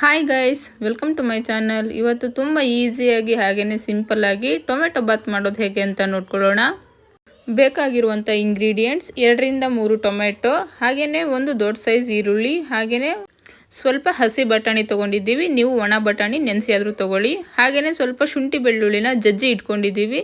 Hi guys welcome to my channel ಇವತ್ತು ತುಂಬ ಈಸಿಯಾಗಿ ಹಾಗೆಯೇ ಸಿಂಪಲ್ಲಾಗಿ ಟೊಮೆಟೊ ಬಾತ್ ಮಾಡೋದು ಹೇಗೆ ಅಂತ ನೋಡ್ಕೊಳ್ಳೋಣ. ಬೇಕಾಗಿರುವಂಥ ಇಂಗ್ರೀಡಿಯೆಂಟ್ಸ್ ಎರಡರಿಂದ ಮೂರು ಟೊಮೆಟೊ ಹಾಗೆಯೇ ಒಂದು ದೊಡ್ಡ ಸೈಜ್ ಈರುಳ್ಳಿ ಹಾಗೆಯೇ ಸ್ವಲ್ಪ ಹಸಿ ಬಟಾಣಿ ತೊಗೊಂಡಿದ್ದೀವಿ. ನೀವು ಒಣ ಬಟಾಣಿ ನೆನೆಸಿ ಆದರೂ ತೊಗೊಳ್ಳಿ. ಹಾಗೆಯೇ ಸ್ವಲ್ಪ ಶುಂಠಿ ಬೆಳ್ಳುಳ್ಳಿನ ಜಜ್ಜಿ ಇಟ್ಕೊಂಡಿದ್ದೀವಿ.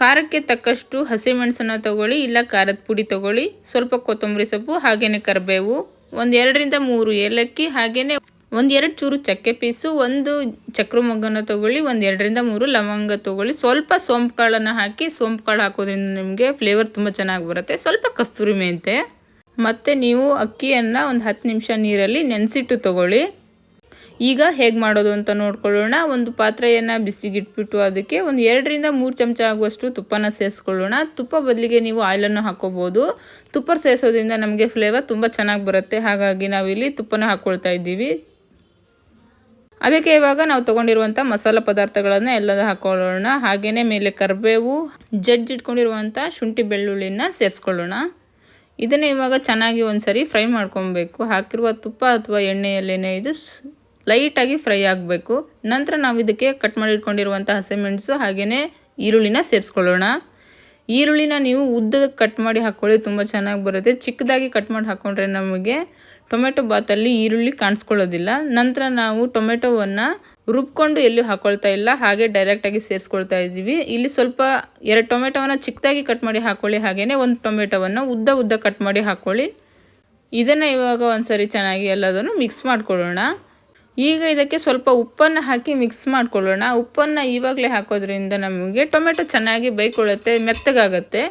ಖಾರಕ್ಕೆ ತಕ್ಕಷ್ಟು ಹಸಿಮೆಣಸನ್ನು ತಗೊಳ್ಳಿ, ಇಲ್ಲ ಖಾರದ ಪುಡಿ ತೊಗೊಳ್ಳಿ. ಸ್ವಲ್ಪ ಕೊತ್ತಂಬರಿ ಸೊಪ್ಪು ಹಾಗೆಯೇ ಕರಿಬೇವು. ಒಂದು ಎರಡರಿಂದ ಮೂರು ಏಲಕ್ಕಿ ಹಾಗೆಯೇ ಒಂದು ಎರಡು ಚೂರು ಚಕ್ಕೆ ಪೀಸು, ಒಂದು ಚಕ್ರ ಮೊಗ್ಗನ್ನು ತೊಗೊಳ್ಳಿ, ಒಂದು ಎರಡರಿಂದ ಮೂರು ಲವಂಗ ತೊಗೊಳ್ಳಿ. ಸ್ವಲ್ಪ ಸೋಂಪು ಕಾಳನ್ನು ಹಾಕಿ, ಸೋಂಪು ಕಾಳು ಹಾಕೋದ್ರಿಂದ ನಿಮಗೆ ಫ್ಲೇವರ್ ತುಂಬ ಚೆನ್ನಾಗಿ ಬರುತ್ತೆ. ಸ್ವಲ್ಪ ಕಸ್ತೂರಿ ಮೆಂತೆ. ಮತ್ತು ನೀವು ಅಕ್ಕಿಯನ್ನು ಒಂದು ಹತ್ತು ನಿಮಿಷ ನೀರಲ್ಲಿ ನೆನೆಸಿಟ್ಟು ತೊಗೊಳ್ಳಿ. ಈಗ ಹೇಗೆ ಮಾಡೋದು ಅಂತ ನೋಡ್ಕೊಳ್ಳೋಣ. ಒಂದು ಪಾತ್ರೆಯನ್ನು ಬಿಸಿಗಿಟ್ಬಿಟ್ಟು ಅದಕ್ಕೆ ಒಂದು ಎರಡರಿಂದ ಮೂರು ಚಮಚ ಆಗುವಷ್ಟು ತುಪ್ಪನ ಸೇರಿಸ್ಕೊಳ್ಳೋಣ. ತುಪ್ಪ ಬದಲಿಗೆ ನೀವು ಆಯಿಲನ್ನು ಹಾಕೋಬೋದು. ತುಪ್ಪ ಸೇರಿಸೋದ್ರಿಂದ ನಮಗೆ ಫ್ಲೇವರ್ ತುಂಬ ಚೆನ್ನಾಗಿ ಬರುತ್ತೆ. ಹಾಗಾಗಿ ನಾವಿಲ್ಲಿ ತುಪ್ಪನ ಹಾಕ್ಕೊಳ್ತಾ ಇದ್ದೀವಿ. ಅದಕ್ಕೆ ಇವಾಗ ನಾವು ತೊಗೊಂಡಿರುವಂಥ ಮಸಾಲೆ ಪದಾರ್ಥಗಳನ್ನು ಎಲ್ಲ ಹಾಕೊಳ್ಳೋಣ. ಹಾಗೆಯೇ ಮೇಲೆ ಕರಿಬೇವು ಜಡ್ಜ್ ಇಟ್ಕೊಂಡಿರುವಂಥ ಶುಂಠಿ ಬೆಳ್ಳುಳ್ಳಿನ ಸೇರಿಸ್ಕೊಳ್ಳೋಣ. ಇದನ್ನು ಇವಾಗ ಚೆನ್ನಾಗಿ ಒಂದು ಸರಿ ಫ್ರೈ ಮಾಡ್ಕೊಬೇಕು. ಹಾಕಿರುವ ತುಪ್ಪ ಅಥವಾ ಎಣ್ಣೆಯಲ್ಲೇನೇ ಇದು ಲೈಟಾಗಿ ಫ್ರೈ ಆಗಬೇಕು. ನಂತರ ನಾವು ಇದಕ್ಕೆ ಕಟ್ ಮಾಡಿ ಇಟ್ಕೊಂಡಿರುವಂಥ ಹಸಿಮೆಣಸು ಹಾಗೆಯೇ ಈರುಳ್ಳಿನ ಸೇರಿಸ್ಕೊಳ್ಳೋಣ. ಈರುಳ್ಳಿನ ನೀವು ಉದ್ದ ಕಟ್ ಮಾಡಿ ಹಾಕ್ಕೊಳ್ಳಿ, ತುಂಬ ಚೆನ್ನಾಗಿ ಬರುತ್ತೆ. ಚಿಕ್ಕದಾಗಿ ಕಟ್ ಮಾಡಿ ಹಾಕ್ಕೊಂಡ್ರೆ ನಮಗೆ ಟೊಮೆಟೊ ಬಾತಲ್ಲಿ ಈರುಳ್ಳಿ ಕಾಣಿಸ್ಕೊಳ್ಳೋದಿಲ್ಲ. ನಂತರ ನಾವು ಟೊಮೆಟೊವನ್ನು ರುಬ್ಕೊಂಡು ಎಲ್ಲಿ ಹಾಕ್ಕೊಳ್ತಾ ಇಲ್ಲ, ಹಾಗೆ ಡೈರೆಕ್ಟಾಗಿ ಸೇರಿಸ್ಕೊಳ್ತಾ ಇದ್ದೀವಿ. ಇಲ್ಲಿ ಸ್ವಲ್ಪ ಎರಡು ಟೊಮೆಟೊವನ್ನು ಚಿಕ್ಕದಾಗಿ ಕಟ್ ಮಾಡಿ ಹಾಕ್ಕೊಳ್ಳಿ ಹಾಗೆಯೇ ಒಂದು ಟೊಮೆಟೊವನ್ನು ಉದ್ದ ಉದ್ದ ಕಟ್ ಮಾಡಿ ಹಾಕ್ಕೊಳ್ಳಿ ಇದನ್ನು ಇವಾಗ ಒಂದು ಚೆನ್ನಾಗಿ ಎಲ್ಲದನ್ನು ಮಿಕ್ಸ್ ಮಾಡ್ಕೊಳ್ಳೋಣ. ಈಗ ಇದಕ್ಕೆ ಸ್ವಲ್ಪ ಉಪ್ಪನ್ನು ಹಾಕಿ ಮಿಕ್ಸ್ ಮಾಡ್ಕೊಳ್ಳೋಣ. ಉಪ್ಪನ್ನು ಇವಾಗಲೇ ಹಾಕೋದ್ರಿಂದ ನಮಗೆ ಟೊಮೆಟೊ ಚೆನ್ನಾಗಿ ಬೈಕೊಳ್ಳುತ್ತೆ ಮೆತ್ತಗಾಗತ್ತೆ.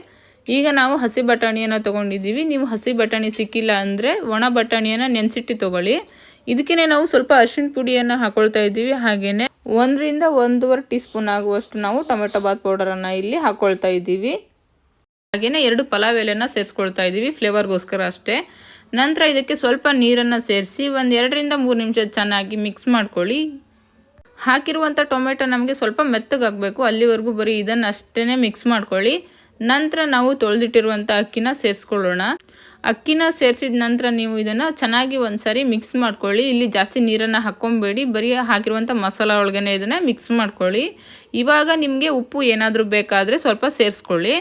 ಈಗ ನಾವು ಹಸಿ ಬಟಾಣಿಯನ್ನು ತೊಗೊಂಡಿದ್ದೀವಿ. ನೀವು ಹಸಿ ಬಟಾಣಿ ಸಿಕ್ಕಿಲ್ಲ ಅಂದರೆ ಒಣ ಬಟಾಣಿಯನ್ನು ನೆನೆಸಿಟ್ಟು ತೊಗೊಳ್ಳಿ. ಇದಕ್ಕೇ ನಾವು ಸ್ವಲ್ಪ ಅರಿಶಿಣ ಪುಡಿಯನ್ನು ಹಾಕೊಳ್ತಾ ಇದ್ದೀವಿ. ಹಾಗೆಯೇ ಒಂದರಿಂದ ಒಂದೂವರೆ ಟೀ ಸ್ಪೂನ್ ಆಗುವಷ್ಟು ನಾವು ಟೊಮೆಟೊ ಬಾತ್ ಪೌಡರನ್ನು ಇಲ್ಲಿ ಹಾಕ್ಕೊಳ್ತಾ ಇದ್ದೀವಿ. ಹಾಗೆಯೇ ಎರಡು ಪಲಾವ್ ಎಲೆನ ಸೇರಿಸ್ಕೊಳ್ತಾ ಇದ್ದೀವಿ. ಫ್ಲೇವರ್ಗೋಸ್ಕರ ಅಷ್ಟೇ. ನಂತರ ಇದಕ್ಕೆ ಸ್ವಲ್ಪ ನೀರನ್ನು ಸೇರಿಸಿ ಒಂದು ಎರಡರಿಂದ ಮೂರು ನಿಮಿಷ ಚೆನ್ನಾಗಿ ಮಿಕ್ಸ್ ಮಾಡ್ಕೊಳ್ಳಿ. ಹಾಕಿರುವಂಥ ಟೊಮೆಟೊ ನಮಗೆ ಸ್ವಲ್ಪ ಮೆತ್ತಗಾಗಬೇಕು. ಅಲ್ಲಿವರೆಗೂ ಬರೀ ಇದನ್ನು ಅಷ್ಟೇ ಮಿಕ್ಸ್ ಮಾಡ್ಕೊಳ್ಳಿ. ನಂತರ ನಾವು ತೊಳೆದಿಟ್ಟಿರುವಂಥ ಅಕ್ಕಿನ ಸೇರಿಸ್ಕೊಳ್ಳೋಣ. ಅಕ್ಕಿನ ಸೇರಿಸಿದ ನಂತರ ನೀವು ಇದನ್ನು ಚೆನ್ನಾಗಿ ಒಂದು ಸಾರಿ ಮಿಕ್ಸ್ ಮಾಡ್ಕೊಳ್ಳಿ. ಇಲ್ಲಿ ಜಾಸ್ತಿ ನೀರನ್ನು ಹಾಕ್ಕೊಬೇಡಿ. ಬರೀ ಹಾಕಿರುವಂಥ ಮಸಾಲ ಒಳಗನೆ ಇದನ್ನು ಮಿಕ್ಸ್ ಮಾಡ್ಕೊಳ್ಳಿ. ಇವಾಗ ನಿಮಗೆ ಉಪ್ಪು ಏನಾದರೂ ಬೇಕಾದರೆ ಸ್ವಲ್ಪ ಸೇರಿಸ್ಕೊಳ್ಳಿ.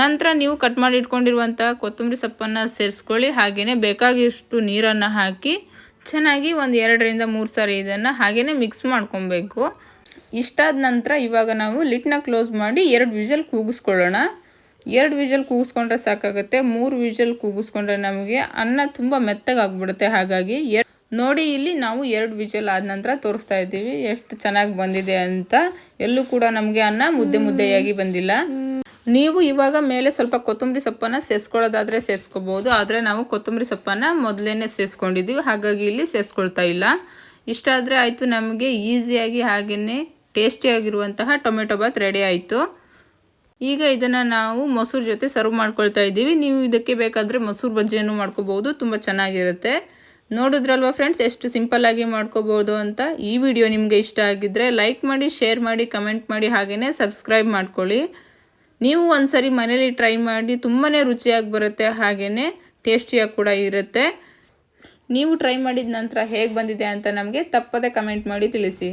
ನಂತರ ನೀವು ಕಟ್ ಮಾಡಿ ಇಟ್ಕೊಂಡಿರುವಂಥ ಕೊತ್ತಂಬರಿ ಸೊಪ್ಪನ್ನು ಸೇರಿಸ್ಕೊಳ್ಳಿ. ಹಾಗೆಯೇ ಬೇಕಾಗಿಷ್ಟು ನೀರನ್ನು ಹಾಕಿ ಚೆನ್ನಾಗಿ ಒಂದು ಎರಡರಿಂದ ಮೂರು ಸಾರಿ ಇದನ್ನು ಹಾಗೆಯೇ ಮಿಕ್ಸ್ ಮಾಡ್ಕೊಬೇಕು. ಇಷ್ಟಾದ ನಂತರ ಇವಾಗ ನಾವು ಲಿಟ್ನ ಕ್ಲೋಸ್ ಮಾಡಿ ಎರಡು ವಿಷಲ್ ಕೂಗಿಸ್ಕೊಳ್ಳೋಣ. ಎರಡು ವಿಷಲ್ ಕೂಗಿಸ್ಕೊಂಡ್ರೆ ಸಾಕಾಗುತ್ತೆ. ಮೂರು ವಿಷಲ್ ಕೂಗಿಸ್ಕೊಂಡ್ರೆ ನಮಗೆ ಅನ್ನ ತುಂಬ ಮೆತ್ತಗಾಗ್ಬಿಡುತ್ತೆ. ಹಾಗಾಗಿ ನೋಡಿ ಇಲ್ಲಿ ನಾವು ಎರಡು ವಿಷಲ್ ಆದ ನಂತರ ತೋರಿಸ್ತಾ ಇದ್ದೀವಿ. ಎಷ್ಟು ಚೆನ್ನಾಗಿ ಬಂದಿದೆ ಅಂತ. ಎಲ್ಲೂ ಕೂಡ ನಮಗೆ ಅನ್ನ ಮುದ್ದೆ ಮುದ್ದೆಯಾಗಿ ಬಂದಿಲ್ಲ. ನೀವು ಇವಾಗ ಮೇಲೆ ಸ್ವಲ್ಪ ಕೊತ್ತಂಬರಿ ಸೊಪ್ಪನ್ನು ಸೇರಿಸ್ಕೊಳ್ಳೋದಾದರೆ ಸೇರಿಸ್ಕೋಬೋದು ಆದರೆ ನಾವು ಕೊತ್ತಂಬರಿ ಸೊಪ್ಪನ್ನು ಮೊದಲೇ ಸೇರಿಸ್ಕೊಂಡಿದ್ದೀವಿ ಹಾಗಾಗಿ ಇಲ್ಲಿ ಸೇರಿಸ್ಕೊಳ್ತಾ ಇಲ್ಲ. ಇಷ್ಟಾದರೆ ಆಯಿತು ನಮಗೆ ಈಸಿಯಾಗಿ ಹಾಗೆಯೇ ಟೇಸ್ಟಿಯಾಗಿರುವಂತಹ ಟೊಮೆಟೊ ಬಾತ್ ರೆಡಿ ಆಯಿತು. ಈಗ ಇದನ್ನು ನಾವು ಮೊಸರು ಜೊತೆ ಸರ್ವ್ ಮಾಡ್ಕೊಳ್ತಾ ಇದ್ದೀವಿ. ನೀವು ಇದಕ್ಕೆ ಬೇಕಾದರೆ ಮೊಸರು ಬಜ್ಜಿಯನ್ನು ಮಾಡ್ಕೋಬೋದು. ತುಂಬ ಚೆನ್ನಾಗಿರುತ್ತೆ. ನೋಡಿದ್ರಲ್ವ ಫ್ರೆಂಡ್ಸ್ ಎಷ್ಟು ಸಿಂಪಲ್ಲಾಗಿ ಮಾಡ್ಕೋಬೋದು ಅಂತ. ಈ ವಿಡಿಯೋ ನಿಮಗೆ ಇಷ್ಟ ಆಗಿದ್ದರೆ ಲೈಕ್ ಮಾಡಿ ಶೇರ್ ಮಾಡಿ ಕಮೆಂಟ್ ಮಾಡಿ ಹಾಗೆಯೇ ಸಬ್ಸ್ಕ್ರೈಬ್ ಮಾಡ್ಕೊಳ್ಳಿ. ನೀವು ಒಂದ್ಸರಿ ಮನೇಲಿ ಟ್ರೈ ಮಾಡಿ ತುಂಬಾ ರುಚಿಯಾಗಿ ಬರುತ್ತೆ ಹಾಗೆಯೇ ಟೇಸ್ಟಿಯಾಗಿ ಕೂಡ ಇರುತ್ತೆ. ನೀವು ಟ್ರೈ ಮಾಡಿದ ನಂತರ ಹೇಗೆ ಬಂದಿದೆ ಅಂತ ನಮಗೆ ತಪ್ಪದೆ ಕಮೆಂಟ್ ಮಾಡಿ ತಿಳಿಸಿ.